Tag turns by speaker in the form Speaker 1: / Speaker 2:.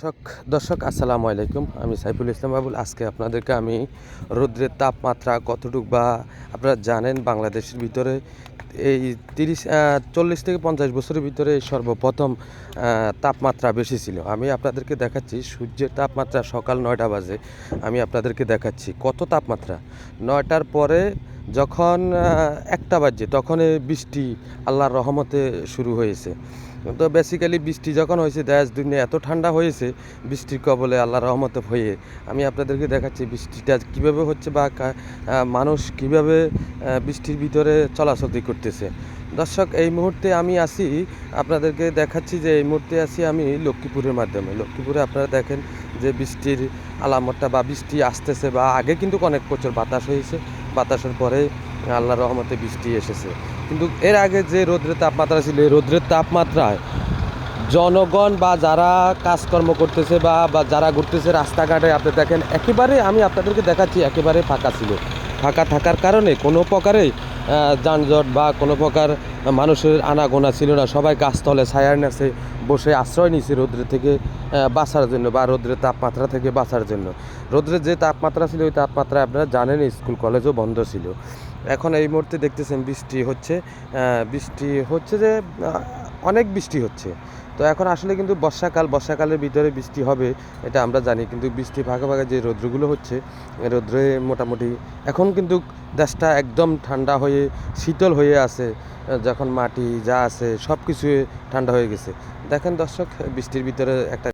Speaker 1: দর্শক দর্শক, আসসালামু আলাইকুম। আমি সাইফুল ইসলাম বাবুল। আজকে আপনাদেরকে আমি রৌদ্রের তাপমাত্রা কতটুক বা আপনারা জানেন বাংলাদেশের ভিতরে এই তিরিশ চল্লিশ থেকে পঞ্চাশ বছরের ভিতরে সর্বপ্রথম তাপমাত্রা বেশি ছিল। আমি আপনাদেরকে দেখাচ্ছি, সূর্যের তাপমাত্রা সকাল নয়টা বাজে। আমি আপনাদেরকে দেখাচ্ছি কত তাপমাত্রা। নয়টার পরে যখন একটা বাজে তখন বৃষ্টি আল্লাহর রহমতে শুরু হয়েছে। তো বেসিক্যালি বৃষ্টি যখন হয়েছে, দেশ দুনিয়া এত ঠান্ডা হয়েছে, বৃষ্টির কবলে আল্লাহ রহমতে হয়ে আমি আপনাদেরকে দেখাচ্ছি বৃষ্টিটা কীভাবে হচ্ছে বা মানুষ কীভাবে বৃষ্টির ভিতরে চলাচলি করতেছে। দর্শক, এই মুহূর্তে আমি আসি আপনাদেরকে দেখাচ্ছি যে এই মুহূর্তে আসি আমি লক্ষ্মীপুরের মাধ্যমে। লক্ষ্মীপুরে আপনারা দেখেন যে বৃষ্টির আলামতটা বা বৃষ্টি আসতেছে বা আগে কিন্তু অনেক প্রচুর বাতাস হয়েছে। বাতাসের পরে আল্লাহ রহমতে বৃষ্টি এসেছে। কিন্তু এর আগে যে রৌদ্রের তাপমাত্রা ছিল, এই রৌদ্রের তাপমাত্রায় জনগণ বা যারা কাজকর্ম করতেছে বা বা যারা ঘুরতেছে রাস্তাঘাটে, আপনি দেখেন, একেবারে আমি আপনাদেরকে দেখাচ্ছি, একেবারে ফাঁকা ছিল। ফাঁকা থাকার কারণে কোনো প্রকারে যানজট বা কোনো প্রকার মানুষের আনাগোনা ছিল না। সবাই গাছতলে ছায়ার নেছে বসে আশ্রয় নিয়েছি রৌদ্রের থেকে বাঁচার জন্য বা রৌদ্রের তাপমাত্রা থেকে বাঁচার জন্য। রৌদ্রের যে তাপমাত্রা ছিল, ওই তাপমাত্রা আপনারা জানেন স্কুল, কলেজও বন্ধ ছিল। এখন এই মুহূর্তে দেখতেছেন বৃষ্টি হচ্ছে বৃষ্টি হচ্ছে যে অনেক বৃষ্টি হচ্ছে। তো এখন আসলে কিন্তু বর্ষাকাল, বর্ষাকালের ভিতরে বৃষ্টি হবে, এটা আমরা জানি। কিন্তু বৃষ্টি ভাগে ভাগে যে রৌদ্রগুলো হচ্ছে রৌদ্রে মোটামুটি এখন কিন্তু দেশটা একদম ঠান্ডা হয়ে, শীতল হয়ে আছে যখন মাটি, যা আছে সব কিছু ঠান্ডা হয়ে গেছে। দেখেন দর্শক, বৃষ্টির ভিতরে একটা